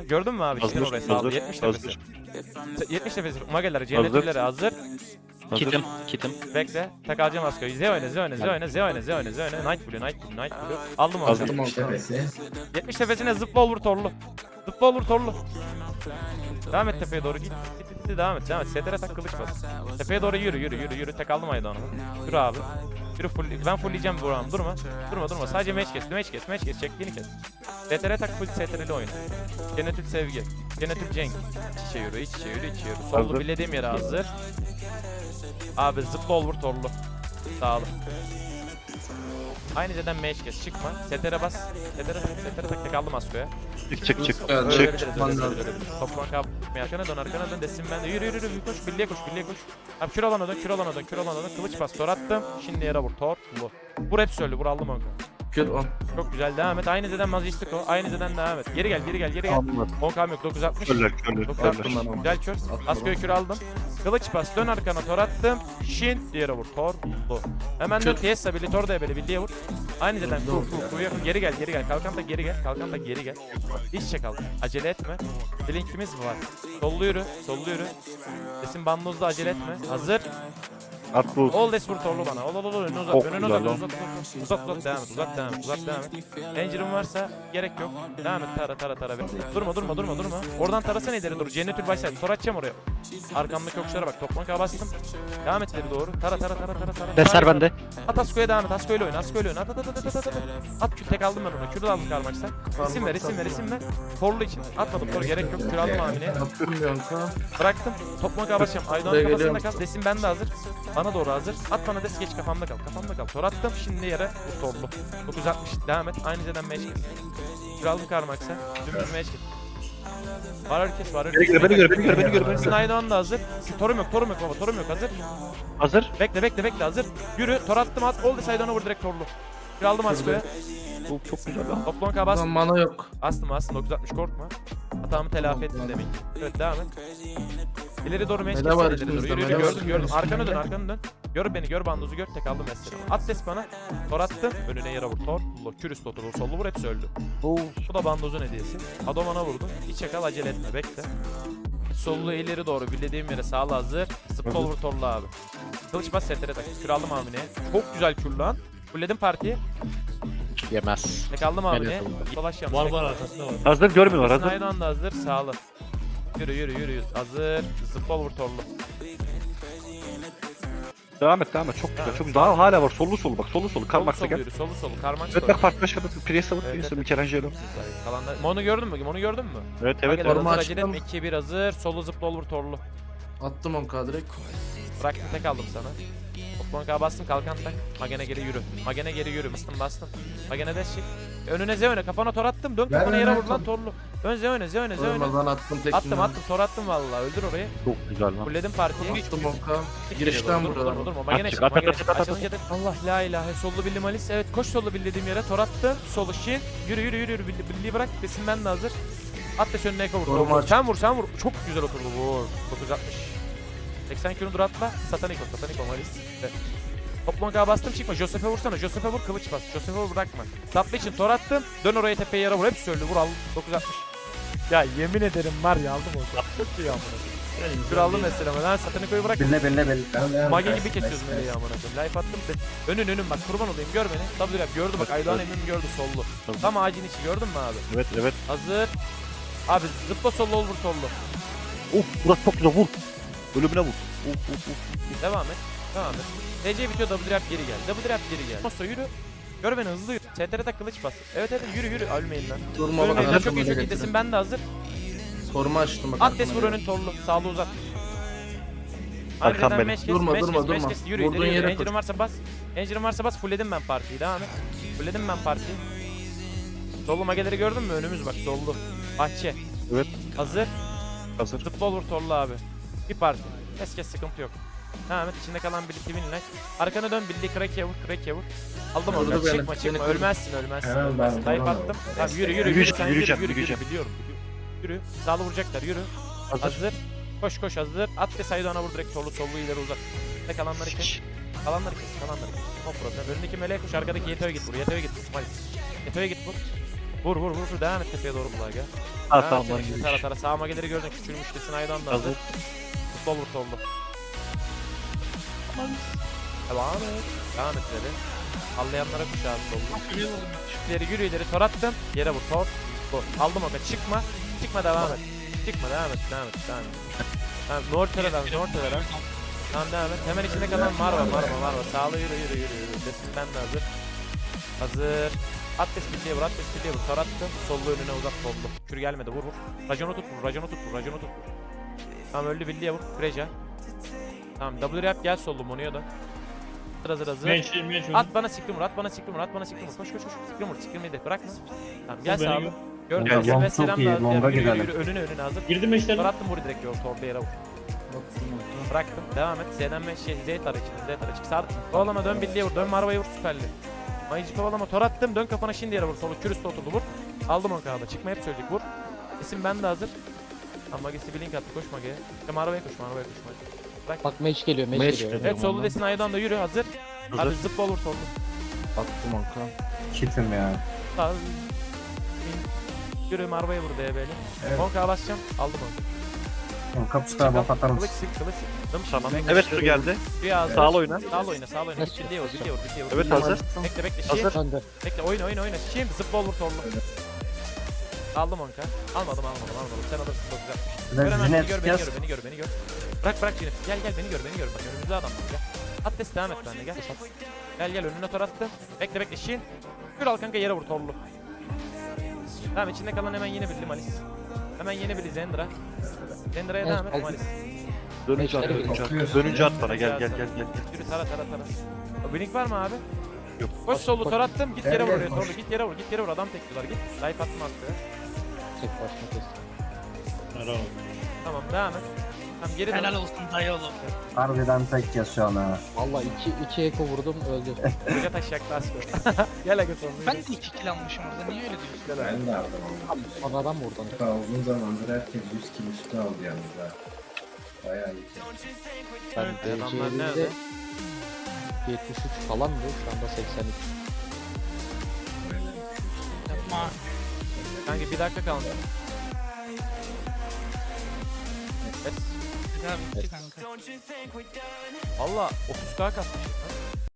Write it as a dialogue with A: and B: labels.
A: Gördün mü abi?
B: Hazır,
A: sağlı.
B: hazır,
A: 70
B: hazır.
A: nefesi. 70 nefesi. Mageler, cennetlileri hazır.
B: Hazır.
C: Kitim. Kitim.
A: Bekle. Tak alacağım Asko'yu. Z oyna, Z oyna, Z oyna, Z oyna, Z oyna, Z oyna. Night Blue, Night Blue, Night Blue. Aldım onu.
B: Hazır.
A: sen.
D: Attım tepesi.
A: 70 tepesine zıpla olur torlu. Zıpla olur torlu. Devam et tepeye doğru git. Git, git, devam et, devam et. STR tak kılıç bas. Tepeye doğru yürü, yürü, yürü, yürü. Tek aldım Aydoğan'ı. Yürü abi. Yürü full. Ben fullleyeceğim buram. Durma. Durma, durma. Sadece meç kes, meç kes, meç kes. Çektiğini kes. STR tak full STR'li oyna. Genetül sevgi. Genetül cenk. İç içe yürü, iç içe yürü, iç içe yürü. Sollu bilediğim yere hazır. Abi zıpla olur torlu. Sağ olun. Aynı zeden meç kes. Çıkma. STR bas. STR tak, STR tak tek aldım Asko'ya.
B: Çık çık çık.
D: Evet,
B: Çık.
A: Toplan kap. Arkana dön, arkana dön. Desin ben de. Yürü yürü yürü. Koş, birliğe koş, birliğe koş. Abi kür alana dön, kür alana dön, kür alana dön. Kılıç bas, tor attım. Şimdi yere vur, tor, bu. Vur hep söyle, vur aldım onu.
D: Kür 10.
A: Çok güzel, devam et. Aynı zeden Majestic o. Aynı zeden devam et. Geri gel, geri gel, geri gel.
B: Aldım.
A: 10 kam yok, 960.
B: Körler körler
A: 960.
B: körler.
A: Güzel kür. Asko'ya kür aldım. Kılıç bas, dön arkana, tor attım. Şin, diğere vur, tor, bu. Hemen dön. Tiesa, Billy, tor da ebeli, Billy'ye vur. Aynı zeden, kur, kur, kur, yakın. Geri gel, geri gel. Kalkan da geri gel, kalkan da geri gel. İç çek al. Acele etme. Blinkimiz var. Sollu yürü, sollu yürü. Sesin bandozda acele etme. Hazır.
B: At bu.
A: Ol des vur torlu bana. Ol ol ol önüne uzat.
B: Çok
A: önüne
B: güzel
A: uzat,
B: lan.
A: uzat, uzat, uzat, uzat, devam et, uzat, devam et, uzat, devam et. Engine'ın varsa gerek yok. Devam et, tara, tara, tara. Durma, durma, durma, durma. Oradan tarasana ileri doğru. Cennetül başlar. Tor atacağım oraya. Arkamdaki okçulara bak. Toplan kağa bastım. Devam et ileri doğru. Tara, tara, tara, tara, tara.
C: Deser
A: Tara,
C: bende.
A: At Asko'ya devam et. Asko'yla oyna. Asko'yla oyna. At at at at at at at. At kür tek aldım ben onu. Kürü de aldım karmaksa. İsim ver, isim ver, isim ver. Torlu için. Atmadım tor gerek yok. Kür aldım hamile.
D: Attım yonka.
A: Bıraktım. Toplam kapatacağım. Aydoğan kafasında kal. Desin bende hazır. Bana doğru hazır. At bana des geç kafamda kal. Kafamda kal. Tor attım. Şimdi yere bu torlu. 960. Devam et. Aynı zeden kes. Kür aldım karmaksa. Dümdüz kes. Var herkes var.
B: Beni gör beni gör beni gör beni gör beni gör.
A: Aydoğan da hazır. Torum yok. Torum yok baba. Torum yok. Hazır.
B: Hazır.
A: Bekle bekle bekle hazır. Yürü. Tor attım at. Oldu Aydoğan'a vur direkt torlu. Kür aldım Asko'ya.
B: Bu çok güzel lan.
A: Toplam kabas.
D: Lan mana yok.
A: Astım astım 960 korkma. Hatamı telafi ettim demek. ki. Evet devam et. İleri doğru meç
D: Mele var
A: ileri doğru. Yürü yürü gördüm gördüm. Arkanı dön arkanı dön. Gör beni gör bandozu gör tek aldım mesela. At des bana. Tor attım. Önüne yere vur. Tor. Lo, kürüst oturur. Sollu vur hepsi öldü.
B: Oo.
A: Bu da bandozun hediyesi. Adomana vurdum. İçe kal acele etme bekle. Sollu ileri doğru bildiğim yere sağla hazır.
B: Hazır.
A: vur torlu abi. Kılıç bas setere tak. Kür aldım amineye. Çok güzel kür lan. Fulledim partiyi.
C: Yemez.
A: Tek aldım amineye. Dolaş yap.
E: Var var arkasında var.
B: Hazır görmüyorlar
A: Hazır.
B: hazır.
A: Aynı anda hazır. Sağlı. Yürü yürü yürü. Hazır. Zıpla vur torlu.
B: Devam et devam et çok güzel çok güzel. Daha hala var sollu sollu bak sollu sollu
A: Solu
B: kalmaksa
A: solu
B: gel.
A: yürü. Solu solu. Karmak
B: Evet bak farklı aşağıda Priest'e vur
A: Evet,
B: Priest'e
A: evet.
B: Michelangelo.
A: Kalanlar. Mono gördün mü? Mono gördün mü?
B: Evet evet.
A: Acele
D: açtım.
A: etme. 2 1 hazır. Solu zıpla vur torlu.
D: Attım 10k direkt.
A: Bıraktım tek aldım sana. Toplanka bastım kalkan tak. Magene geri yürü. Magene geri yürü. Bastım bastım. Magene de şey. Önüne Z öne. Kafana tor attım. Dön kafana yere vur lan torlu. Ön Z öne Z öne Z öne.
D: Ölmeden attım tekini.
A: Attım attım tor attım vallahi. Öldür orayı.
B: çok güzel lan.
A: Fulledim partiyi.
D: Attım 10k.
A: Çık
D: Girişten buradan.
A: Durma durma. Magene çık.
B: at, at, at, at,
A: Allah la ilahe. Sollu billi malis. Evet koş sollu bildiğim yere. Tor attı. Solu şin. Yürü yürü yürü yürü. Billi, billiyi bırak. Besin ben de hazır. At da şönüne eko vur. Sen vur sen vur. Çok güzel oturdu. Vur. 960. 80 kilo dur atla. Sataniko. Sataniko malis. Evet. Toplanka bastım çıkma. Joseph'e vursana. Joseph'e vur kılıç bas. Joseph'e vur bırakma. Saplı için tor attım. Dön oraya tepeye yere vur. Hepsi öldü. Vur al. 960. Ya yemin ederim var ya aldım o Çok iyi amına. Kür aldım mesela. Ben Sataniko'yu bırak.
F: Beline beline beline.
A: Mage gibi kesiyoruz meleği amına koyayım. Life attım. de- Önün önün bak kurban olayım gör beni. W yap gördü bak Aydoğan eminim gördü sollu. Tam ağacın içi gördün mü abi?
B: Evet evet.
A: Hazır. Abi zıpla sollu ol vur sollu.
B: Of burası çok güzel vur. Ölümüne vur. Of of of.
A: Devam et. Devam et. DC bitiyor W rap geri gel. W rap geri gel. Mosso yürü. Gör beni hızlı yürü. CTR'de kılıç bas. Evet evet yürü yürü ölmeyin lan.
D: Durma
A: Ölmeyin lan
D: bana.
A: çok iyi çok iyi desin ben de hazır.
D: Koruma açtım bak.
A: At des
D: arkama
A: vur önün torlu. Sağlı uzat.
B: Arkam benim.
A: meş kes,
D: Durma, durma, durma.
A: kes. Yürü,
D: Vurduğun yere koş.
A: varsa bas. Engine'ın varsa bas. Fullledim ben partiyi. Devam et. Fullledim ben partiyi. Sollu mageleri gördün mü? Önümüz bak sollu. Bahçe.
B: Evet.
A: Hazır.
B: Hazır.
A: Zıpla olur torlu abi. Bir parti. Kes sıkıntı yok. Devam et. İçinde kalan birlikte winline. Arkana dön birliği crack'e vur. Crack'e vur. Aldım onu. Çıkma çıkma.
D: vurdu.
A: Ölmezsin ölmezsin.
D: Hemen ben
A: ölmezsin.
D: Vuramam.
A: attım. Tamam yürü yürü. yürü,
B: Yürüyeceğim,
A: sen yürü,
B: yürüyeceğim,
A: yürü, yürü,
B: yürüyeceğim.
A: Biliyorum. Yürü. Sağlı vuracaklar yürü.
B: Hazır.
A: Hazır. Koş koş hazır. At de Saydoğan'a vur direkt sollu sollu ileri uzat. Tek alanları kes. Kalanları kes. Kalanları kes. No problem. Önündeki meleğe koş. Arkadaki Yeto'ya git vur. Yeto'ya git. Malis. Yeto'ya git vur. Vur vur vur vur devam et tepeye doğru bulağa gel.
B: Ha
A: Devam
B: tamam
A: et,
B: lan
A: şimdi
B: gibi.
A: Tara tara sağ mageleri gördün küçülmüş desin aydan da
B: Hazır.
A: hazır. Sol vur sollu. Devam et. Devam et ileri. Allayanlara kuş abi sollu. İleri yürü ileri tor attım. Yere vur tor. Vur. Aldım oka çıkma. Çıkma devam et. Çıkma devam et devam et devam et. Tamam Nortel'e devam Nortel'e devam. Tamam devam et. Hemen içinde kalan Marva Marva Marva. Sağlı yürü yürü yürü yürü. Desin ben de hazır. Hazır. Atlas birliğe vur, Atlas birliğe vur. Tor attım. Sollu önüne uzat sollu. Kür gelmedi vur vur. Rajonu tut vur, Rajonu tut vur, Rajonu tut vur. Tamam öldü birliğe vur. Freja. Tamam W yap gel sollu Monu'ya dön. Hazır hazır hazır.
E: Meç, meç
A: At bana siklim vur, at bana siklim vur, at bana siklim vur. Koş koş koş. Siklim vur, siklim yedi. Bırakma. Tamam gel
E: Beni
A: sağlı.
E: gör.
B: Gel,
A: gel ve
F: Çok
A: selam
F: iyi,
A: da.
F: longa
A: Yürü, yürü,
F: gidelim.
A: yürü, önüne önüne hazır.
E: Girdim meçten.
A: Tor attım vur direkt yol torda yere vur. Bıraktım. Devam et. Z'den ve şey Z tar için. Z tar için. Sağ kovalama dön birliğe vur. Dön Marva'ya vur süperli. Mayıcı kovalama tor attım. Dön kafana şimdi yere vur. Solu kürüstü oturdu vur. Aldım onu kağıda. Çıkma hep söyledik vur. İsim ben de hazır. Ama Magisi bir link attı. Koş Magi'ye. İşte Marva'ya koş. Marva'ya koş. Magi.
C: Bak mage geliyor mage,
B: Mage
C: geliyor.
B: geliyor.
A: Evet solu desin Aydan da yürü hazır. Hadi
B: Hazır.
A: zıpla olur soldu.
D: Attım onka.
F: Kitim ya.
A: Sağ. Yürü Marva'ya vur DB'li.
F: Evet.
A: 10k basacağım. Aldım onu.
F: Oğlum kapısına bak atar
A: Kılıç
F: mısın?
A: sık kılıç sık. Dım
B: Tamam. Evet su geldi.
A: Suya hazır.
B: Sağlı oyna.
A: Sağ oyna, sağ oyna.
C: Nasıl?
A: Git birliğe vur, birliğe vur, birliğe vur.
B: Evet
A: birliğe vur.
B: hazır.
A: Bekle bekle.
B: Hazır.
A: Şiir.
C: Döndü.
A: Bekle oyna oyna oyna. Şimdi zıpla olur torlu. Aldım onka. Almadım almadım almadım. Sen alırsın çok güzel.
F: Bir de
A: Gör hemen beni
F: Zinet
A: gör beni gör beni gör beni gör. Bırak bırak Cinet. Gel gel beni gör beni gör. Bak önümüzde adam var gel. Atlas devam et bende gel. Gel gel önüne tor attım. Bekle bekle Şiin. Yürü al kanka yere vur torlu. Tamam içinde kalan hemen yeni birli Malis. Hemen yeni birli Zendra. Zendra'ya devam et. Malis.
B: Dönünce at, dönünce at. Dönünce at bana gel gel gel gel.
A: Yürü tara tara tara. O blink var mı abi?
B: Yok.
A: Koş solu tor attım. Git yere vur torlu. Git yere vur. Git yere vur. Adam tekliyorlar. Git. Life attım attı.
C: Tek başına kestim.
A: Tamam devam et. Tamam geri dön.
G: Helal olsun dayı oğlum.
F: Harbiden tek an ha.
C: Valla iki, iki eko vurdum öldü.
A: Koca taş yaktı asko. Gel aga sonra.
G: Ben de iki kill almışım orada. Niye öyle diyorsun?
A: Gel aga.
H: Ben de aldım.
C: Son adam vurdu onu.
H: Hatta uzun zamandır herkes 100 kilo üstü aldı yalnız ha. Bayağı iyi.
C: Ben
A: Evet, adamlar
C: DC'de
A: nerede?
C: 73 falandı şu anda 83.
H: Böyle.
G: Yapma.
A: Kanka bir dakika kaldı. Evet.
G: Güzel bitti kanka.
A: Valla 30k kasmışız lan.